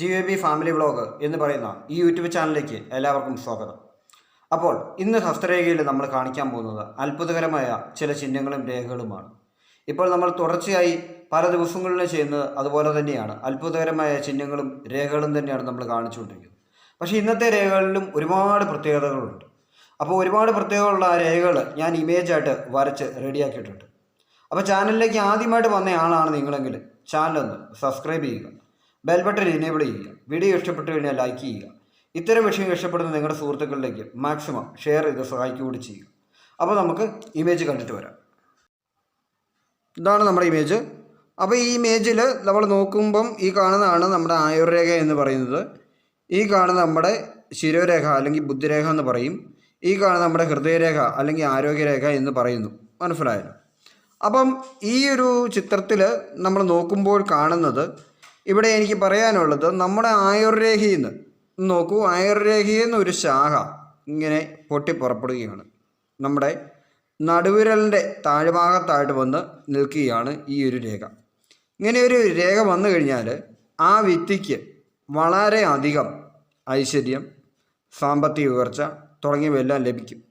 G A B family vlog എന്ന് പറയുന്ന ഈ യൂട്യൂബ് ചാനലിലേക്ക് എല്ലാവർക്കും സ്വാഗതം. അപ്പോൾ ഇന്ന് ഹസ്തരേഖയിൽ നമ്മൾ കാണിക്കാൻ പോകുന്നത് അത്ഭുതകരമായ ചില ചിഹ്നങ്ങളും രേഖകളുമാണ്. ഇപ്പോൾ നമ്മൾ തുടർച്ചയായി പല ദിവസങ്ങളിലും ചെയ്യുന്നത് അതുപോലെ തന്നെയാണ്. അത്ഭുതകരമായ ചിഹ്നങ്ങളും രേഖകളും തന്നെയാണ് നമ്മൾ കാണിച്ചുകൊണ്ടിരിക്കുന്നത്. പക്ഷേ ഇന്നത്തെ രേഖകളിലും ഒരുപാട് പ്രത്യേകതകളുണ്ട്. അപ്പോൾ ഒരുപാട് പ്രത്യേകതകളുള്ള ആ രേഖകൾ ഞാൻ ഇമേജായിട്ട് വരച്ച് റെഡിയാക്കിയിട്ടുണ്ട് അപ്പോൾ ചാനലിലേക്ക് ആദ്യമായിട്ട് വന്ന ആളാണ് നിങ്ങളെങ്കിൽ ചാനലൊന്ന് സബ്സ്ക്രൈബ് ചെയ്യുക. ബെൽ ബട്ടൺ എനേബിൾ ചെയ്യുക. വീഡിയോ ഇഷ്ടപ്പെട്ടു കഴിഞ്ഞാൽ ലൈക്ക് ചെയ്യുക. ഇത്തരം വിഷയം ഇഷ്ടപ്പെടുന്ന നിങ്ങളുടെ സുഹൃത്തുക്കളിലേക്ക് മാക്സിമം ഷെയർ ചെയ്ത് സഹായിക്കുക കൂടി ചെയ്യുക. അപ്പോൾ നമുക്ക് ഇമേജ് കണ്ടിട്ട് വരാം. ഇതാണ് നമ്മുടെ ഇമേജ് അപ്പോൾ ഈ ഇമേജിൽ നമ്മൾ നോക്കുമ്പം ഈ കാണുന്നതാണ് നമ്മുടെ ആയുർരേഖ എന്ന് പറയുന്നത്. ഈ കാണുന്ന നമ്മുടെ ശിരോരേഖ അല്ലെങ്കിൽ ബുദ്ധിരേഖ എന്ന് പറയും. ഈ കാണുന്ന നമ്മുടെ ഹൃദയരേഖ അല്ലെങ്കിൽ ആരോഗ്യരേഖ എന്ന് പറയുന്നു. മനസ്സിലായല്ലോ? അപ്പം ഈ ഒരു ചിത്രത്തിൽ നമ്മൾ നോക്കുമ്പോൾ കാണുന്നത് ഇവിടെ എനിക്ക് പറയാനുള്ളത് നമ്മുടെ ആയുർരേഖയിൽ നിന്ന് നോക്കൂ ആയുർരേഖയിൽ നിന്ന് ഒരു ശാഖ ഇങ്ങനെ പൊട്ടിപ്പുറപ്പെടുകയാണ്. നമ്മുടെ നടുവിരലിന്റെ താഴ്ഭാഗത്തായിട്ട് വന്ന് നിൽക്കുകയാണ് ഈ ഒരു രേഖ. ഇങ്ങനെ ഒരു രേഖ വന്നു കഴിഞ്ഞാൽ ആ വ്യക്തിക്ക് വളരെ അധികം ഐശ്വര്യം സാമ്പത്തിക ഉയർച്ച തുടങ്ങിയവയെല്ലാം ലഭിക്കും.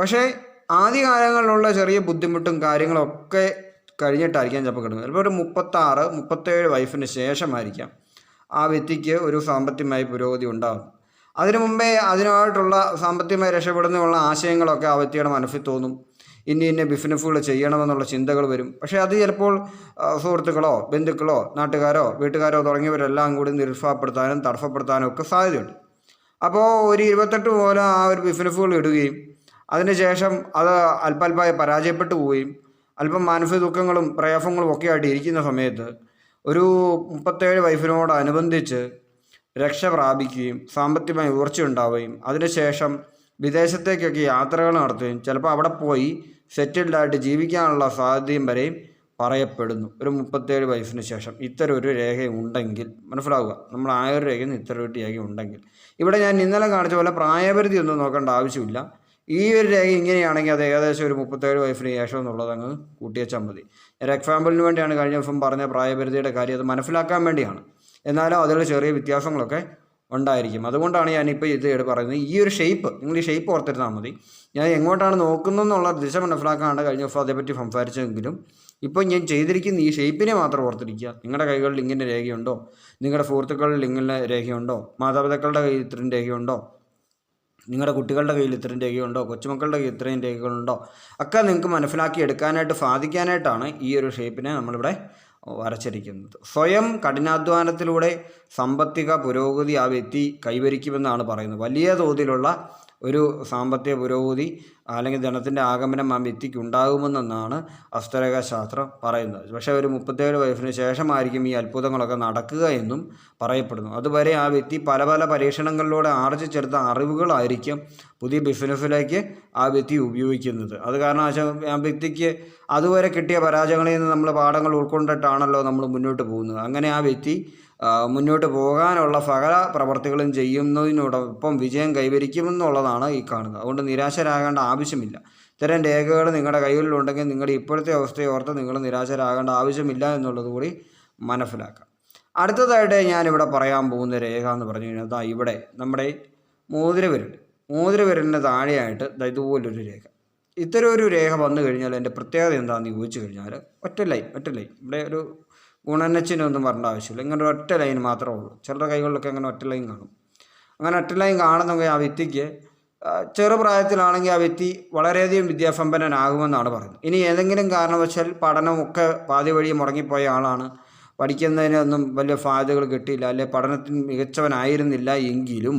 പക്ഷേ ആദ്യകാലങ്ങളിലുള്ള ചെറിയ ബുദ്ധിമുട്ടും കാര്യങ്ങളൊക്കെ കഴിഞ്ഞിട്ടായിരിക്കാം ചിലപ്പോൾ കിട്ടുന്നത് ചിലപ്പോൾ ഒരു മുപ്പത്താറ് മുപ്പത്തേഴ് വയസ്സിന് ശേഷമായിരിക്കാം ആ വ്യക്തിക്ക് ഒരു സാമ്പത്തികമായി പുരോഗതി ഉണ്ടാകും അതിനു മുമ്പേ അതിനായിട്ടുള്ള സാമ്പത്തികമായി രക്ഷപ്പെടുന്നതിനുള്ള ആശയങ്ങളൊക്കെ ആ വ്യക്തിയുടെ മനസ്സിൽ തോന്നും. ഇന്ന ഇന്ന ബിസിനസ്സുകൾ ചെയ്യണമെന്നുള്ള ചിന്തകൾ വരും. പക്ഷേ അത് ചിലപ്പോൾ സുഹൃത്തുക്കളോ ബന്ധുക്കളോ നാട്ടുകാരോ വീട്ടുകാരോ തുടങ്ങിയവരെല്ലാം കൂടി നിരുത്സാഹപ്പെടുത്താനും തടസ്സപ്പെടുത്താനും ഒക്കെ സാധ്യതയുണ്ട്. അപ്പോൾ ഒരു ഇരുപത്തെട്ട് പോലെ ആ ഒരു ബിസിനസ്സുകൾ ഇടുകയും അതിനുശേഷം അത് അല്പാൽപ്പായി പരാജയപ്പെട്ടു പോവുകയും അല്പം മാനസിക ദുഃഖങ്ങളും പ്രയാസങ്ങളും ഒക്കെ ആയിട്ട് ഇരിക്കുന്ന സമയത്ത് ഒരു മുപ്പത്തേഴ് വയസ്സിനോടനുബന്ധിച്ച് രക്ഷ പ്രാപിക്കുകയും സാമ്പത്തികമായി ഉയർച്ച ഉണ്ടാവുകയും അതിനുശേഷം വിദേശത്തേക്കൊക്കെ യാത്രകൾ നടത്തുകയും ചിലപ്പോൾ അവിടെ പോയി സെറ്റിൽഡായിട്ട് ജീവിക്കാനുള്ള സാധ്യതയും വരെയും പറയപ്പെടുന്നു. ഒരു മുപ്പത്തേഴ് വയസ്സിന് ശേഷം ഇത്തരം ഒരു രേഖ ഉണ്ടെങ്കിൽ മനസ്സിലാവുക. നമ്മൾ ആ ഒരു രേഖയിൽ നിന്ന് ഇത്തരം ഒരു രേഖ ഉണ്ടെങ്കിൽ. ഇവിടെ ഞാൻ ഇന്നലെ കാണിച്ച പോലെ പ്രായപരിധി ഒന്നും നോക്കേണ്ട ആവശ്യമില്ല. ഈ ഒരു രേഖ ഇങ്ങനെയാണെങ്കിൽ അത് ഏകദേശം ഒരു മുപ്പത്തേഴ് വയസ്സിന് ശേഷം എന്നുള്ളത് അങ്ങ് കൂട്ടിയച്ചാൽ മതി. ഒരു എക്സാമ്പിളിന് വേണ്ടിയാണ് കഴിഞ്ഞ ദിവസം പറഞ്ഞ പ്രായപരിധിയുടെ കാര്യം അത് മനസ്സിലാക്കാൻ വേണ്ടിയാണ്. എന്നാലും അതിൽ ചെറിയ വ്യത്യാസങ്ങളൊക്കെ ഉണ്ടായിരിക്കും. അതുകൊണ്ടാണ് ഞാനിപ്പോൾ ഇത് പറയുന്നത്. ഈ ഒരു ഷേപ്പ് നിങ്ങൾ ഈ ഷേപ്പ് ഓർത്തിരുന്നാൽ മതി. ഞാൻ എങ്ങോട്ടാണ് നോക്കുന്നതെന്നുള്ള ദിശ മനസ്സിലാക്കാനാണ് കഴിഞ്ഞ ദിവസം അതേപ്പറ്റി സംസാരിച്ചതെങ്കിലും ഇപ്പോൾ ഞാൻ ചെയ്തിരിക്കുന്ന ഈ ഷേപ്പിനെ മാത്രം ഓർത്തിരിക്കുക. നിങ്ങളുടെ കൈകളിൽ ഇങ്ങനെ രേഖയുണ്ടോ? നിങ്ങളുടെ സുഹൃത്തുക്കളിൽ ഇങ്ങനെ രേഖയുണ്ടോ? മാതാപിതാക്കളുടെ കയ്യിൽ ഇത്രയും രേഖയുണ്ടോ? നിങ്ങളുടെ കുട്ടികളുടെ കയ്യിൽ ഇത്രയും രേഖയുണ്ടോ? കൊച്ചുമക്കളുടെ കയ്യിൽ ഇത്രയും രേഖകളുണ്ടോ? ഒക്കെ നിങ്ങൾക്ക് മനസ്സിലാക്കി എടുക്കാനായിട്ട് സാധിക്കാനായിട്ടാണ് ഈ ഒരു ഷേപ്പിനെ നമ്മളിവിടെ വരച്ചിരിക്കുന്നത്. സ്വയം കഠിനാധ്വാനത്തിലൂടെ സാമ്പത്തിക പുരോഗതി ആ വ്യക്തി കൈവരിക്കുമെന്നാണ് പറയുന്നത്. വലിയ തോതിലുള്ള ഒരു സാമ്പത്തിക പുരോഗതി അല്ലെങ്കിൽ ധനത്തിന്റെ ആഗമനം ആ വ്യക്തിക്ക് ഉണ്ടാകുമെന്നാണ് അസ്തരക ശാസ്ത്രം പറയുന്നത്. പക്ഷേ ഒരു മുപ്പത്തേഴ് വയസ്സിന് ശേഷമായിരിക്കും ഈ അത്ഭുതങ്ങളൊക്കെ നടക്കുക എന്നും പറയപ്പെടുന്നു. അതുവരെ ആ വ്യക്തി പല പല പരീക്ഷണങ്ങളിലൂടെ ആർജിച്ചെടുത്ത അറിവുകളായിരിക്കും പുതിയ ബിസിനസ്സിലേക്ക് ആ വ്യക്തി ഉപയോഗിക്കുന്നത്. അത് കാരണം ആ വ്യക്തിക്ക് അതുവരെ കിട്ടിയ പരാജയങ്ങളിൽ നിന്ന് നമ്മൾ പാഠങ്ങൾ ഉൾക്കൊണ്ടിട്ടാണല്ലോ നമ്മൾ മുന്നോട്ട് പോകുന്നത്. അങ്ങനെ ആ വ്യക്തി മുന്നോട്ട് പോകാനുള്ള സകല പ്രവർത്തികളും ചെയ്യുന്നതിനോടൊപ്പം വിജയം കൈവരിക്കുമെന്നുള്ളതാണ് ഈ കാണുന്നത് അതുകൊണ്ട് നിരാശരാകേണ്ട ആവശ്യമില്ല. ഇത്തരം രേഖകൾ നിങ്ങളുടെ കയ്യിലുണ്ടെങ്കിൽ നിങ്ങളുടെ ഇപ്പോഴത്തെ അവസ്ഥയെ ഓർത്ത് നിങ്ങൾ നിരാശരാകേണ്ട ആവശ്യമില്ല എന്നുള്ളത് കൂടി മനസ്സിലാക്കാം അടുത്തതായിട്ട് ഞാനിവിടെ പറയാൻ പോകുന്ന രേഖ എന്ന് പറഞ്ഞു കഴിഞ്ഞാൽ ഇവിടെ നമ്മുടെ മോതിരവിരൽ. മോതിരവിരലിന് താഴെയായിട്ട് ഇതുപോലൊരു രേഖ. ഇത്തരം ഒരു രേഖ വന്നു കഴിഞ്ഞാൽ എന്റെ പ്രത്യേകത എന്താണെന്ന് ചോദിച്ചു കഴിഞ്ഞാൽ ഒറ്റ ലൈൻ ഒറ്റ ലൈൻ. ഇവിടെ ഒരു ഗുണനച്ചിനൊന്നും വരേണ്ട ആവശ്യമില്ല. ഇങ്ങനെ ഒരു ഒറ്റ ലൈൻ മാത്രമേ ഉള്ളൂ. ചിലരുടെ കൈകളിലൊക്കെ അങ്ങനെ ഒറ്റ ലൈൻ കാണും. അങ്ങനെ ഒറ്റ ലൈൻ കാണുന്നെങ്കിൽ ആ വ്യക്തിക്ക് ചെറുപ്രായത്തിലാണെങ്കിൽ ആ വ്യക്തി വളരെയധികം വിദ്യാസമ്പന്നനാകുമെന്നാണ് പറയുന്നത്. ഇനി ഏതെങ്കിലും കാരണവശാൽ പഠനമൊക്കെ പാതി വഴി മുടങ്ങിപ്പോയ ആളാണ്. പഠിക്കുന്നതിനൊന്നും വലിയ സാധ്യതകൾ കിട്ടിയില്ല. അല്ലെ പഠനത്തിന് മികച്ചവനായിരുന്നില്ല എങ്കിലും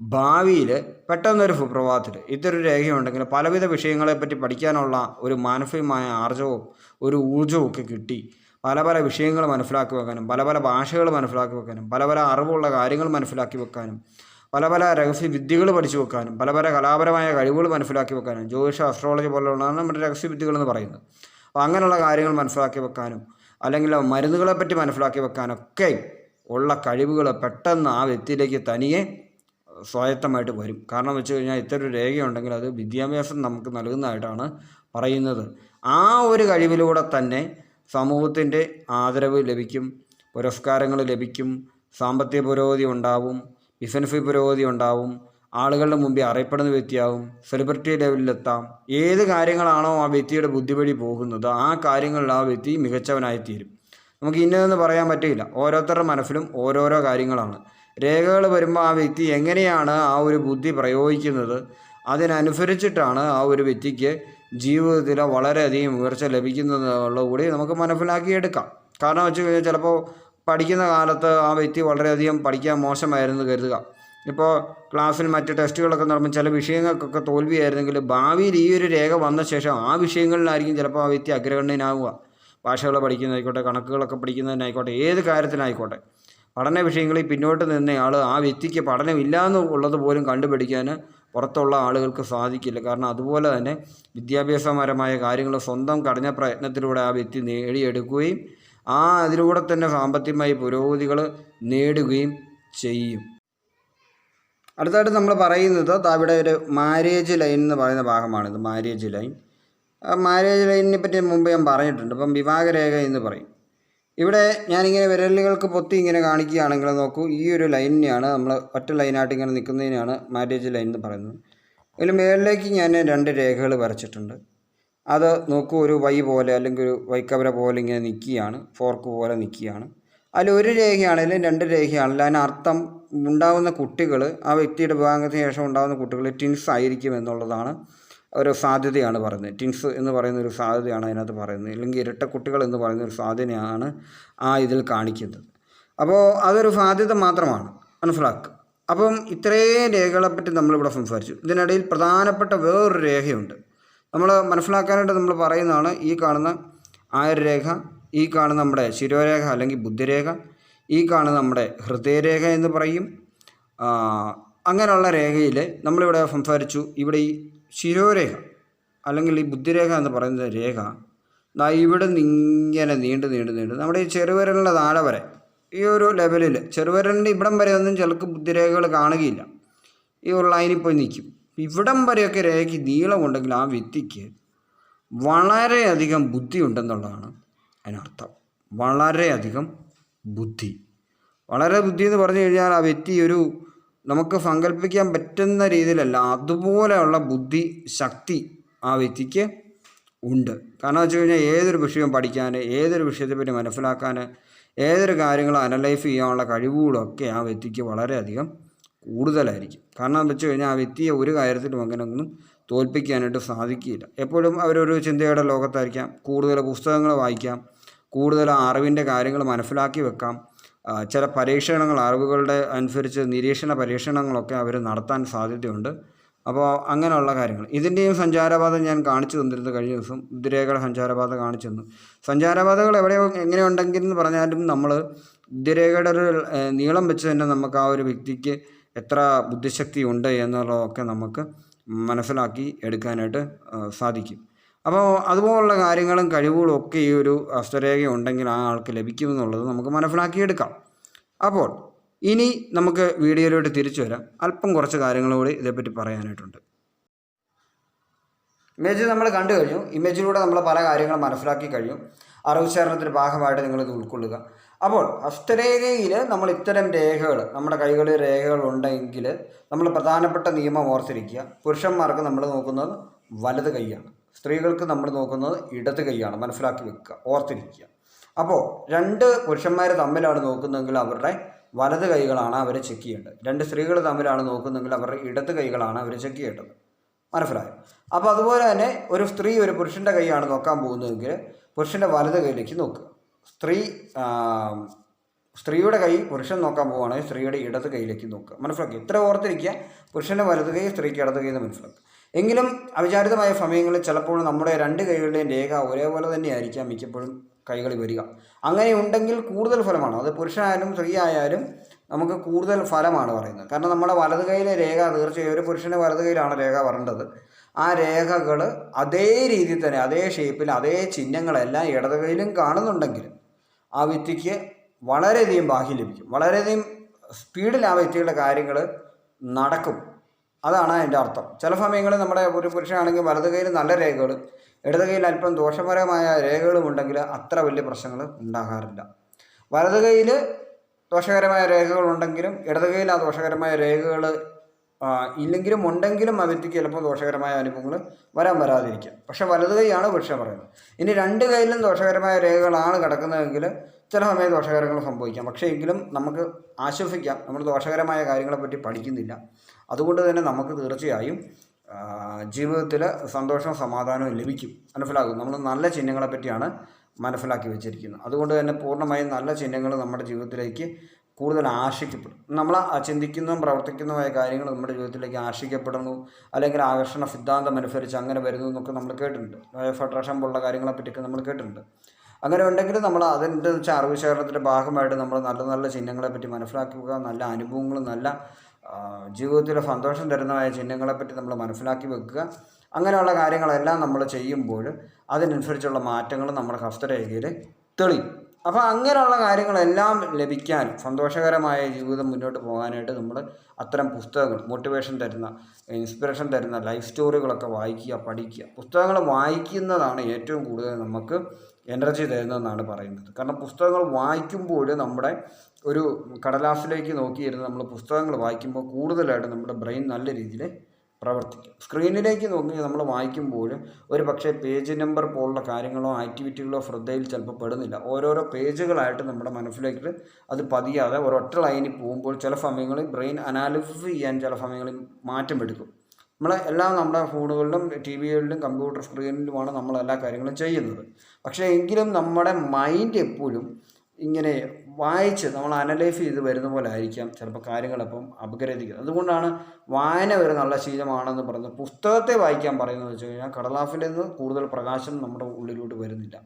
ഭാവിയിൽ പെട്ടെന്നൊരു സുപ്രഭാതത്തിൽ ഇതൊരു രേഖയുണ്ടെങ്കിൽ പലവിധ വിഷയങ്ങളെപ്പറ്റി പഠിക്കാനുള്ള ഒരു മാനസികമായ ആർജവും ഒരു ഊർജവും ഒക്കെ കിട്ടി. പല പല വിഷയങ്ങൾ മനസ്സിലാക്കി വെക്കാനും പല പല ഭാഷകൾ മനസ്സിലാക്കി വെക്കാനും പല പല അറിവുള്ള കാര്യങ്ങൾ മനസ്സിലാക്കി വെക്കാനും പല പല രഹസ്യ വിദ്യകൾ പഠിച്ചു വെക്കാനും പല പല കലാപരമായ കഴിവുകൾ മനസ്സിലാക്കി വെക്കാനും ജ്യോതിഷ അസ്ട്രോളജി പോലുള്ളതാണ് നമ്മുടെ രഹസ്യ വിദ്യകൾ എന്ന് പറയുന്നത്. അപ്പോൾ അങ്ങനെയുള്ള കാര്യങ്ങൾ മനസ്സിലാക്കി വെക്കാനും അല്ലെങ്കിൽ മരുന്നുകളെ പറ്റി മനസ്സിലാക്കി വെക്കാനൊക്കെ ഉള്ള കഴിവുകൾ പെട്ടെന്ന് ആ വ്യക്തിയിലേക്ക് തനിയെ സ്വായത്തമായിട്ട് വരും. കാരണം വെച്ച് കഴിഞ്ഞാൽ ഇത്തരം രേഖയുണ്ടെങ്കിൽ അത് വിദ്യാഭ്യാസം നമുക്ക് നൽകുന്നതായിട്ടാണ് പറയുന്നത്. ആ ഒരു കഴിവിലൂടെ തന്നെ സമൂഹത്തിന്റെ ആദരവ് ലഭിക്കും പുരസ്കാരങ്ങൾ ലഭിക്കും സാമ്പത്തിക പുരോഗതി ഉണ്ടാവും ബിസിനസ് പുരോഗതി ഉണ്ടാവും ആളുകളുടെ മുമ്പിൽ അറിയപ്പെടുന്ന വ്യക്തിയാവും സെലിബ്രിറ്റി ലെവലിലെത്താം ഏത് കാര്യങ്ങളാണോ ആ വ്യക്തിയുടെ ബുദ്ധി വഴി പോകുന്നത് ആ കാര്യങ്ങളിൽ ആ വ്യക്തി മികച്ചവനായി തീരും നമുക്ക് ഇന്നതെന്ന് പറയാൻ പറ്റില്ല. ഓരോരുത്തരുടെ മനസ്സിലും ഓരോരോ കാര്യങ്ങളാണ്. രേഖകൾ വരുമ്പോൾ ആ വ്യക്തി എങ്ങനെയാണ് ആ ഒരു ബുദ്ധി പ്രയോഗിക്കുന്നത് അതിനനുസരിച്ചിട്ടാണ് ആ ഒരു വ്യക്തിക്ക് ജീവിതത്തിൽ വളരെയധികം ഉയർച്ച ലഭിക്കുന്നതെന്നുള്ള കൂടി നമുക്ക് മനസ്സിലാക്കിയെടുക്കാം. കാരണം വെച്ച് കഴിഞ്ഞാൽ ചിലപ്പോൾ പഠിക്കുന്ന കാലത്ത് ആ വ്യക്തി വളരെയധികം പഠിക്കാൻ മോശമായിരുന്നു കരുതുക. ഇപ്പോൾ ക്ലാസ്സിൽ മറ്റ് ടെസ്റ്റുകളൊക്കെ നടക്കുമ്പോൾ ചില വിഷയങ്ങൾക്കൊക്കെ തോൽവിയായിരുന്നെങ്കിൽ ഭാവിയിൽ ഈ ഒരു രേഖ വന്ന ശേഷം ആ വിഷയങ്ങളിലായിരിക്കും ചിലപ്പോൾ ആ വ്യക്തി അഗ്രഗണ്യനാവുക. ഭാഷകൾ പഠിക്കുന്നതായിക്കോട്ടെ കണക്കുകളൊക്കെ പഠിക്കുന്നതിനായിക്കോട്ടെ ഏത് കാര്യത്തിനായിക്കോട്ടെ. പഠന വിഷയങ്ങളിൽ പിന്നോട്ട് നിന്നയാൾ ആ വ്യക്തിക്ക് പഠനമില്ല എന്നുള്ളത് പോലും കണ്ടുപിടിക്കാൻ പുറത്തുള്ള ആളുകൾക്ക് സാധിക്കില്ല. കാരണം അതുപോലെ തന്നെ വിദ്യാഭ്യാസപരമായ കാര്യങ്ങൾ സ്വന്തം കഠിന പ്രയത്നത്തിലൂടെ ആ വ്യക്തി നേടിയെടുക്കുകയും ആ അതിലൂടെ തന്നെ സാമ്പത്തികമായി പുരോഗതികൾ നേടുകയും ചെയ്യും. അടുത്തായിട്ട് നമ്മൾ പറയുന്നത് അവിടെ ഒരു മാരേജ് ലൈൻ എന്ന് പറയുന്ന ഭാഗമാണിത് മാരേജ് ലൈൻ മാരേജ് ലൈനിനെ പറ്റി മുമ്പ് ഞാൻ പറഞ്ഞിട്ടുണ്ട്. ഇപ്പം വിവാഹരേഖ എന്ന് പറയും. ഇവിടെ ഞാനിങ്ങനെ വിരലുകൾക്ക് പൊത്തി ഇങ്ങനെ കാണിക്കുകയാണെങ്കിൽ നോക്കൂ ഈ ഒരു ലൈനിനെയാണ് നമ്മൾ ഒറ്റ ലൈനായിട്ട് ഇങ്ങനെ നിൽക്കുന്നതിനാണ് മാരേജ് ലൈൻ എന്ന് പറയുന്നത്. ഇതിൽ മേളിലേക്ക് ഞാൻ രണ്ട് രേഖകൾ വരച്ചിട്ടുണ്ട്. അത് നോക്കൂ ഒരു വൈ പോലെ അല്ലെങ്കിൽ ഒരു വൈക്കവര പോലെ ഇങ്ങനെ നിൽക്കുകയാണ് ഫോർക്ക് പോലെ നിൽക്കുകയാണ്. അതിൽ ഒരു രേഖയാണെങ്കിലും രണ്ട് രേഖയാണെങ്കിലും അതിനർത്ഥം ഉണ്ടാകുന്ന കുട്ടികൾ ആ വ്യക്തിയുടെ വിവാഹത്തിന് ശേഷം ഉണ്ടാകുന്ന കുട്ടികൾ ടിൻസ് ആയിരിക്കും എന്നുള്ളതാണ് ഒരു സാധ്യതയാണ് പറയുന്നത്. ടിൻസ് എന്ന് പറയുന്ന ഒരു സാധ്യതയാണ് അതിനകത്ത് പറയുന്നത്. അല്ലെങ്കിൽ ഇരട്ട കുട്ടികൾ എന്ന് പറയുന്ന ഒരു സാധ്യതയാണ് ആ ഇതിൽ കാണിക്കുന്നത്. അപ്പോൾ അതൊരു സാധ്യത മാത്രമാണ്. മനസ്സിലാക്കുക അപ്പം ഇത്രയും രേഖകളെപ്പറ്റി നമ്മളിവിടെ സംസാരിച്ചു. ഇതിനിടയിൽ പ്രധാനപ്പെട്ട വേറൊരു രേഖയുണ്ട്. നമ്മൾ മനസ്സിലാക്കാനായിട്ട് നമ്മൾ പറയുന്നതാണ് ഈ കാണുന്ന ആയുർരേഖ ഈ കാണുന്ന നമ്മുടെ ശിരോരേഖ അല്ലെങ്കിൽ ബുദ്ധിരേഖ ഈ കാണുന്ന നമ്മുടെ ഹൃദയരേഖ എന്ന് പറയും. അങ്ങനെയുള്ള രേഖയിൽ നമ്മളിവിടെ സംസാരിച്ചു. ഇവിടെ ഈ ശിരോരേഖ അല്ലെങ്കിൽ ഈ ബുദ്ധിരേഖ എന്ന് പറയുന്ന രേഖ ഇവിടെ നിന്ന് ഇങ്ങനെ നീണ്ട് നീണ്ട് നീണ്ട് നമ്മുടെ ഈ ചെറുവിരലിന്റെ താഴെ വരെ ഈ ഒരു ലെവലിൽ ചെറുവിരലിന്റെ ഇവിടം വരെ ഒന്നും ചിലക്ക് ബുദ്ധിരേഖകൾ കാണുകയില്ല. ഈ ഒരു ലൈനിൽ പോയി നിൽക്കും. ഇവിടം വരെയൊക്കെ രേഖയ്ക്ക് നീളമുണ്ടെങ്കിൽ ആ വ്യക്തിക്ക് വളരെയധികം ബുദ്ധി ഉണ്ടെന്നുള്ളതാണ് അതിനർത്ഥം. വളരെയധികം ബുദ്ധി. വളരെ ബുദ്ധി എന്ന് പറഞ്ഞു കഴിഞ്ഞാൽ ആ വ്യക്തി ഒരു നമുക്ക് സങ്കല്പിക്കാൻ പറ്റുന്ന രീതിയിലല്ല അതുപോലെയുള്ള ബുദ്ധി ശക്തി ആ വ്യക്തിക്ക് ഉണ്ട്. കാരണം വെച്ച് കഴിഞ്ഞാൽ ഏതൊരു വിഷയം പഠിക്കാൻ ഏതൊരു വിഷയത്തെപ്പറ്റി മനസ്സിലാക്കാൻ ഏതൊരു കാര്യങ്ങളും അനലൈസ് ചെയ്യാനുള്ള കഴിവുകളൊക്കെ ആ വ്യക്തിക്ക് വളരെയധികം കൂടുതലായിരിക്കും. കാരണം വെച്ച് കഴിഞ്ഞാൽ ആ വ്യക്തിയെ ഒരു കാര്യത്തിലും അങ്ങനെ ഒന്നും തോൽപ്പിക്കാനായിട്ട് സാധിക്കില്ല. എപ്പോഴും അവരൊരു ചിന്തയുടെ ലോകത്തായിരിക്കാം കൂടുതൽ പുസ്തകങ്ങൾ വായിക്കാം കൂടുതൽ അറിവിന്റെ കാര്യങ്ങൾ മനസ്സിലാക്കി വെക്കാം ചില പരീക്ഷണങ്ങൾ അറിവുകളുടെ അനുസരിച്ച് നിരീക്ഷണ പരീക്ഷണങ്ങളൊക്കെ അവർ നടത്താൻ സാധ്യതയുണ്ട്. അപ്പോൾ അങ്ങനെയുള്ള കാര്യങ്ങൾ. ഇതിന്റെയും സഞ്ചാരപാത ഞാൻ കാണിച്ചു തന്നിരുന്നു കഴിഞ്ഞ ദിവസം. ഉദ്രേഖയുടെ സഞ്ചാരപാത കാണിച്ചു തന്നു. സഞ്ചാരപാതകൾ എവിടെയോ എങ്ങനെയുണ്ടെങ്കിൽ എന്ന് പറഞ്ഞാലും നമ്മൾ ഉദ്രേഖയുടെ ഒരു നീളം വെച്ച് തന്നെ നമുക്ക് ആ ഒരു വ്യക്തിക്ക് എത്ര ബുദ്ധിശക്തി ഉണ്ട് എന്നുള്ളതൊക്കെ നമുക്ക് മനസ്സിലാക്കി എടുക്കാനായിട്ട് സാധിക്കും. അപ്പോൾ അതുപോലുള്ള കാര്യങ്ങളും കഴിവുകളും ഒക്കെ ഈ ഒരു ഹസ്തരേഖ ഉണ്ടെങ്കിൽ ആ ആൾക്ക് ലഭിക്കുമെന്നുള്ളത് നമുക്ക് മനസ്സിലാക്കിയെടുക്കാം. അപ്പോൾ ഇനി നമുക്ക് വീഡിയോയിലോട്ട് തിരിച്ചു വരാം. അല്പം കുറച്ച് കാര്യങ്ങൾ കൂടി ഇതേപ്പറ്റി പറയാനായിട്ടുണ്ട്. ഇമേജ് നമ്മൾ കണ്ടു കഴിഞ്ഞു. ഇമേജിലൂടെ നമ്മൾ പല കാര്യങ്ങളും മനസ്സിലാക്കി കഴിഞ്ഞു. അറിവ് ശേഖരണത്തിന്റെ ഭാഗമായിട്ട് നിങ്ങളിത് ഉൾക്കൊള്ളുക. അപ്പോൾ ഹസ്തരേഖയിൽ നമ്മൾ ഇത്തരം രേഖകൾ നമ്മുടെ കൈകളിൽ രേഖകൾ ഉണ്ടെങ്കിൽ നമ്മൾ പ്രധാനപ്പെട്ട നിയമം ഓർത്തിരിക്കുക. പുരുഷന്മാർക്ക് നമ്മൾ നോക്കുന്നത് വലത് കൈയാണ്. സ്ത്രീകൾക്ക് നമ്മൾ നോക്കുന്നത് ഇടത് കൈയാണ് മനസ്സിലാക്കി വെക്കുക ഓർത്തിരിക്കുക. അപ്പോൾ രണ്ട് പുരുഷന്മാർ തമ്മിലാണ് നോക്കുന്നതെങ്കിൽ അവരുടെ വലത് കൈകളാണ് അവരെ ചെക്ക് ചെയ്യേണ്ടത്. രണ്ട് സ്ത്രീകൾ തമ്മിലാണ് നോക്കുന്നതെങ്കിൽ അവരുടെ ഇടത് കൈകളാണ് അവരെ ചെക്ക് ചെയ്യേണ്ടത്. മനസ്സിലായോ? അപ്പോൾ അതുപോലെ തന്നെ ഒരു സ്ത്രീ ഒരു പുരുഷന്റെ കൈയാണ് നോക്കാൻ പോകുന്നതെങ്കിൽ പുരുഷന്റെ വലത് കൈയിലേക്ക് നോക്കുക. സ്ത്രീ സ്ത്രീയുടെ കൈ പുരുഷൻ നോക്കാൻ പോവുകയാണെങ്കിൽ സ്ത്രീയുടെ ഇടത് കൈയിലേക്ക് നോക്കുക. മനസ്സിലാക്കി? ഇത്ര ഓർത്തിരിക്കുക. പുരുഷന്റെ വലത് കൈ സ്ത്രീക്ക് ഇടത് കൈ എന്ന് മനസ്സിലാക്കുക. എങ്കിലും അവിചാരിതമായ സമയങ്ങളിൽ ചിലപ്പോൾ നമ്മുടെ രണ്ട് കൈകളുടെയും രേഖ ഒരേപോലെ തന്നെ തന്നെയായിരിക്കാം മിക്കപ്പോഴും കൈകളിൽ വരിക. അങ്ങനെ ഉണ്ടെങ്കിൽ കൂടുതൽ ഫലമാണ്. അത് പുരുഷനായാലും സ്ത്രീ ആയാലും നമുക്ക് കൂടുതൽ ഫലമാണ് പറയുന്നത്. കാരണം നമ്മുടെ വലത് കൈയിലെ രേഖ തീർച്ചയായും ഒരു പുരുഷന്റെ വലത് കൈയിലാണ് രേഖ വരേണ്ടത്. ആ രേഖകൾ അതേ രീതിയിൽ തന്നെ അതേ ഷേപ്പിൽ അതേ ചിഹ്നങ്ങളെല്ലാം ഇടത് കൈയിലും കാണുന്നുണ്ടെങ്കിൽ ആ വ്യക്തിക്ക് വളരെയധികം ബാഹ്യം ലഭിക്കും. വളരെയധികം സ്പീഡിൽ ആ വ്യക്തിയുടെ കാര്യങ്ങൾ നടക്കും. അതാണ് അതിന്റെ അർത്ഥം. ചില സമയങ്ങളിൽ നമ്മുടെ ഒരു പുരുഷനാണെങ്കിൽ വലത് കയ്യിൽ നല്ല രേഖകളും ഇടത് കയ്യിൽ അല്പം ദോഷപരമായ രേഖകളും ഉണ്ടെങ്കിൽ അത്ര വലിയ പ്രശ്നങ്ങൾ ഉണ്ടാകാറില്ല. വലത് കയ്യിൽ ദോഷകരമായ രേഖകളുണ്ടെങ്കിലും ഇടത് കയ്യിൽ ആ ദോഷകരമായ രേഖകൾ ഇല്ലെങ്കിലും ഉണ്ടെങ്കിലും അവർക്ക് ചിലപ്പോൾ ദോഷകരമായ അനുഭവങ്ങൾ വരാൻ വരാതിരിക്കാം. പക്ഷെ വലതു കൈയാണ് പക്ഷേ പറയുന്നത്. ഇനി രണ്ട് കൈയിലും ദോഷകരമായ രേഖകളാണ് കിടക്കുന്നതെങ്കിൽ ചില സമയം ദോഷകരങ്ങൾ സംഭവിക്കാം. പക്ഷേ എങ്കിലും നമുക്ക് ആശ്വസിക്കാം. നമ്മൾ ദോഷകരമായ കാര്യങ്ങളെപ്പറ്റി പഠിക്കുന്നില്ല. അതുകൊണ്ട് തന്നെ നമുക്ക് തീർച്ചയായും ജീവിതത്തിൽ സന്തോഷവും സമാധാനവും ലഭിക്കും. മനസ്സിലാകും? നമ്മൾ നല്ല ചിഹ്നങ്ങളെ പറ്റിയാണ് മനസ്സിലാക്കി വെച്ചിരിക്കുന്നത്. അതുകൊണ്ട് തന്നെ പൂർണമായും നല്ല ചിഹ്നങ്ങൾ നമ്മുടെ ജീവിതത്തിലേക്ക് കൂടുതൽ ആശിക്കപ്പെടും. നമ്മൾ ചിന്തിക്കുന്നതും പ്രവർത്തിക്കുന്നതുമായ കാര്യങ്ങൾ നമ്മുടെ ജീവിതത്തിലേക്ക് ആശിക്കപ്പെടുന്നു. അല്ലെങ്കിൽ ആകർഷണ സിദ്ധാന്തം അനുസരിച്ച് അങ്ങനെ വരുന്നു എന്നൊക്കെ നമ്മൾ കേട്ടിട്ടുണ്ട്. ഫെഡറേഷൻ പോലുള്ള കാര്യങ്ങളെ പറ്റിയൊക്കെ നമ്മൾ കേട്ടിട്ടുണ്ട്. അങ്ങനെ ഉണ്ടെങ്കിൽ നമ്മൾ അതിന്റെ വെച്ചാൽ അറിവ് ശേഖരണത്തിന്റെ ഭാഗമായിട്ട് നമ്മൾ നല്ല നല്ല ചിഹ്നങ്ങളെ പറ്റി മനസ്സിലാക്കുക നല്ല അനുഭവങ്ങളും നല്ല ജീവിതത്തിൽ സന്തോഷം തരുന്നതായ ചിഹ്നങ്ങളെപ്പറ്റി നമ്മൾ മനസ്സിലാക്കി വെക്കുക. അങ്ങനെയുള്ള കാര്യങ്ങളെല്ലാം നമ്മൾ ചെയ്യുമ്പോൾ അതിനനുസരിച്ചുള്ള മാറ്റങ്ങൾ നമ്മുടെ ഹസ്തരേഖയിൽ തെളിയും. അപ്പോൾ അങ്ങനെയുള്ള കാര്യങ്ങളെല്ലാം ലഭിക്കാൻ സന്തോഷകരമായ ജീവിതം മുന്നോട്ട് പോകാനായിട്ട് നമ്മൾ അത്തരം പുസ്തകങ്ങൾ മോട്ടിവേഷൻ തരുന്ന ഇൻസ്പിറേഷൻ തരുന്ന ലൈഫ് സ്റ്റോറികളൊക്കെ വായിക്കുക പഠിക്കുക. പുസ്തകങ്ങൾ വായിക്കുന്നതാണ് ഏറ്റവും കൂടുതൽ നമുക്ക് എനർജി തരുന്നതെന്നാണ് പറയുന്നത്. കാരണം പുസ്തകങ്ങൾ വായിക്കുമ്പോൾ നമ്മുടെ ഒരു കടലാസിലേക്ക് നോക്കിയിരുന്ന് നമ്മൾ പുസ്തകങ്ങൾ വായിക്കുമ്പോൾ കൂടുതലായിട്ട് നമ്മുടെ ബ്രെയിൻ നല്ല രീതിയിൽ പ്രവർത്തിക്കും. സ്ക്രീനിലേക്ക് നോക്കി നമ്മൾ വായിക്കുമ്പോഴും ഒരു പക്ഷേ പേജ് നമ്പർ പോലുള്ള കാര്യങ്ങളോ ആക്ടിവിറ്റികളോ ശ്രദ്ധയിൽ ചിലപ്പോൾ പെടുന്നില്ല. ഓരോരോ പേജുകളായിട്ട് നമ്മുടെ മനസ്സിലേക്ക് അത് പതിയാതെ ഒരൊറ്റ ലൈനിൽ പോകുമ്പോൾ ചില സമയങ്ങളിൽ ബ്രെയിൻ അനാലിസിസ് ചെയ്യാൻ ചില സമയങ്ങളിൽ മാറ്റം എടുക്കും. നമ്മൾ എല്ലാം നമ്മുടെ ഫോണുകളിലും ടി വികളിലും കമ്പ്യൂട്ടർ സ്ക്രീനിലുമാണ് നമ്മൾ എല്ലാ കാര്യങ്ങളും ചെയ്യുന്നത്. പക്ഷേ എങ്കിലും നമ്മുടെ മൈൻഡ് എപ്പോഴും ഇങ്ങനെ വായിച്ച് നമ്മൾ അനലൈസ് ചെയ്ത് വരുന്ന പോലെ ആയിരിക്കാം ചിലപ്പോൾ കാര്യങ്ങളപ്പം അപഗ്രഥിക്കുന്നത്. അതുകൊണ്ടാണ് വായന ഒരു നല്ല ശീലമാണെന്ന് പറയുന്നത് പുസ്തകത്തെ വായിക്കാൻ പറയുന്നത് വെച്ച് കഴിഞ്ഞാൽ കടലാഫിൽ നിന്ന് കൂടുതൽ പ്രകാശം നമ്മുടെ ഉള്ളിലോട്ട് വരുന്നില്ല.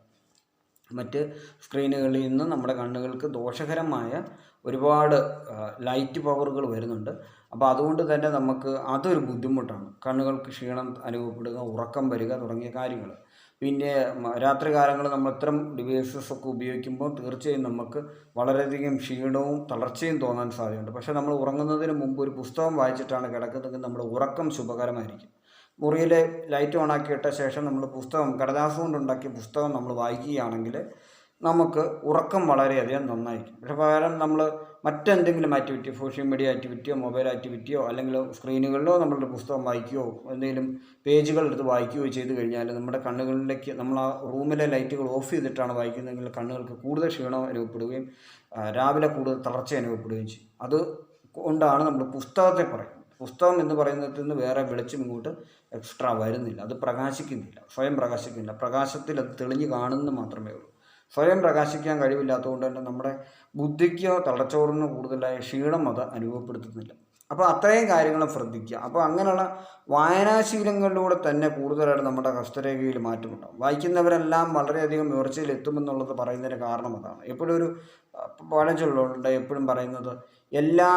മറ്റ് സ്ക്രീനുകളിൽ നിന്ന് നമ്മുടെ കണ്ണുകൾക്ക് ദോഷകരമായ ഒരുപാട് ലൈറ്റ് പവറുകൾ വരുന്നുണ്ട്. അപ്പോൾ അതുകൊണ്ട് തന്നെ നമുക്ക് അതൊരു ബുദ്ധിമുട്ടാണ്. കണ്ണുകൾക്ക് ക്ഷീണം അനുഭവപ്പെടുക ഉറക്കം വരിക തുടങ്ങിയ കാര്യങ്ങൾ. പിന്നെ രാത്രി കാലങ്ങളിൽ നമ്മൾ ഇത്തരം ഡിവൈസസ് ഒക്കെ ഉപയോഗിക്കുമ്പോൾ തീർച്ചയായും നമുക്ക് വളരെയധികം ക്ഷീണവും തളർച്ചയും തോന്നാൻ സാധ്യതയുണ്ട്. പക്ഷേ നമ്മൾ ഉറങ്ങുന്നതിന് മുമ്പ് ഒരു പുസ്തകം വായിച്ചിട്ടാണ് കിടക്കുന്നതെങ്കിൽ നമ്മുടെ ഉറക്കം ശുഭകരമായിരിക്കും. മുറിയിലെ ലൈറ്റ് ഓണാക്കിയിട്ട ശേഷം നമ്മൾ പുസ്തകം കടലാസ് കൊണ്ടുണ്ടാക്കിയ പുസ്തകം നമ്മൾ വായിക്കുകയാണെങ്കിൽ നമുക്ക് ഉറക്കം വളരെയധികം നന്നായിരിക്കും. പക്ഷേ പകരം നമ്മൾ മറ്റെന്തെങ്കിലും ആക്ടിവിറ്റി സോഷ്യൽ മീഡിയ ആക്ടിവിറ്റിയോ മൊബൈൽ ആക്ടിവിറ്റിയോ അല്ലെങ്കിൽ സ്ക്രീനുകളിലോ നമ്മളുടെ പുസ്തകം വായിക്കുകയോ എന്തെങ്കിലും പേജുകൾ എടുത്ത് വായിക്കുകയോ ചെയ്ത് കഴിഞ്ഞാൽ നമ്മുടെ കണ്ണുകളിലേക്ക് നമ്മൾ ആ റൂമിലെ ലൈറ്റുകൾ ഓഫ് ചെയ്തിട്ടാണ് വായിക്കുന്നതെങ്കിൽ കണ്ണുകൾക്ക് കൂടുതൽ ക്ഷീണം അനുഭവപ്പെടുകയും രാവിലെ കൂടുതൽ തളർച്ച അനുഭവപ്പെടുകയും ചെയ്യും. അത് കൊണ്ടാണ് നമ്മൾ പുസ്തകത്തെ പറയുന്നത്. പുസ്തകം എന്ന് പറയുന്നതിൽ നിന്ന് വേറെ വെളിച്ചം ഇങ്ങോട്ട് എക്സ്ട്രാ വരുന്നില്ല. അത് പ്രകാശിക്കുന്നില്ല. സ്വയം പ്രകാശിക്കുന്നില്ല. പ്രകാശത്തിൽ അത് തെളിഞ്ഞു കാണുന്നു മാത്രമേ ഉള്ളൂ. സ്വയം പ്രകാശിക്കാൻ കഴിവില്ലാത്തതുകൊണ്ട് തന്നെ നമ്മുടെ ബുദ്ധിക്കോ തലച്ചോറിനോ കൂടുതലായ ക്ഷീണം അത് അനുഭവപ്പെടുത്തുന്നില്ല. അപ്പോൾ അത്രയും കാര്യങ്ങളും ശ്രദ്ധിക്കുക. അപ്പോൾ അങ്ങനെയുള്ള വായനാശീലങ്ങളിലൂടെ തന്നെ കൂടുതലായിട്ട് നമ്മുടെ ഹസ്തരേഖയിൽ മാറ്റമുണ്ടാകും വായിക്കുന്നവരെല്ലാം വളരെയധികം ഉയർച്ചയിൽ എത്തുമെന്നുള്ളത് പറയുന്നതിന് കാരണം അതാണ്. എപ്പോഴും ഒരു പഴഞ്ചൊല്ലുണ്ട് എപ്പോഴും പറയുന്നത് എല്ലാ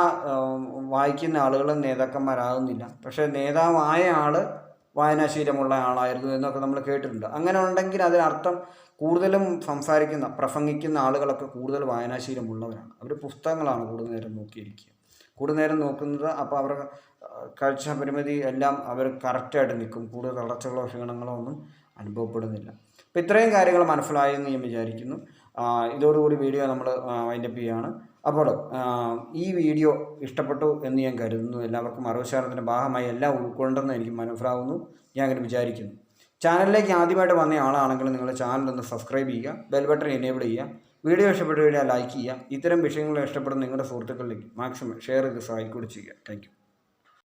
വായിക്കുന്ന ആളുകളും നേതാക്കന്മാരാകുന്നില്ല. പക്ഷേ നേതാവായ ആൾ വായനാശീലമുള്ള ആളായിരുന്നു എന്നൊക്കെ നമ്മൾ കേട്ടിട്ടുണ്ട്. അങ്ങനെ ഉണ്ടെങ്കിൽ അതിനർത്ഥം കൂടുതലും സംസാരിക്കുന്ന പ്രസംഗിക്കുന്ന ആളുകളൊക്കെ കൂടുതൽ വായനാശീലമുള്ളവരാണ്. അവർ പുസ്തകങ്ങളാണ് കൂടുതൽ നേരം നോക്കിയിരിക്കുക. കൂടുതൽ നേരം നോക്കുന്നത് അപ്പോൾ അവരുടെ കാഴ്ച പരിമിതി എല്ലാം അവർ കറക്റ്റായിട്ട് നിൽക്കും. കൂടുതൽ തളർച്ചകളോ ക്ഷീണങ്ങളോ ഒന്നും അനുഭവപ്പെടുന്നില്ല. അപ്പോൾ ഇത്രയും കാര്യങ്ങൾ മനസ്സിലായെന്ന് ഞാൻ വിചാരിക്കുന്നു. ഇതോടുകൂടി വീഡിയോ നമ്മൾ വൈൻഡപ്പ് ചെയ്യുകയാണ് അപ്പോൾ ഈ വീഡിയോ ഇഷ്ടപ്പെട്ടു എന്ന് ഞാൻ കരുതുന്നു. എല്ലാവർക്കും അറിവുശാലത്തിന്റെ ഭാഗമായി എല്ലാം ഉൾക്കൊണ്ടെന്ന് എനിക്ക് മനസ്സിലാവുന്നു. ഞാൻ അങ്ങനെ വിചാരിക്കുന്നു. ചാനലിലേക്ക് ആദ്യമായിട്ട് വന്ന ആളാണെങ്കിൽ നിങ്ങൾ ചാനൽ ഒന്ന് സബ്സ്ക്രൈബ് ചെയ്യുക ബെൽ ബട്ടൺ എനേബിൾ ചെയ്യുക വീഡിയോ ഇഷ്ടപ്പെട്ടു കഴിഞ്ഞാൽ ലൈക്ക് ചെയ്യുക. ഇത്തരം വിഷയങ്ങൾ ഇഷ്ടപ്പെടുന്ന നിങ്ങളുടെ സുഹൃത്തുക്കളിലേക്ക് മാക്സിമം ഷെയർ ചെയ്ത് സഹായിക്കൂടി ചെയ്യുക. താങ്ക്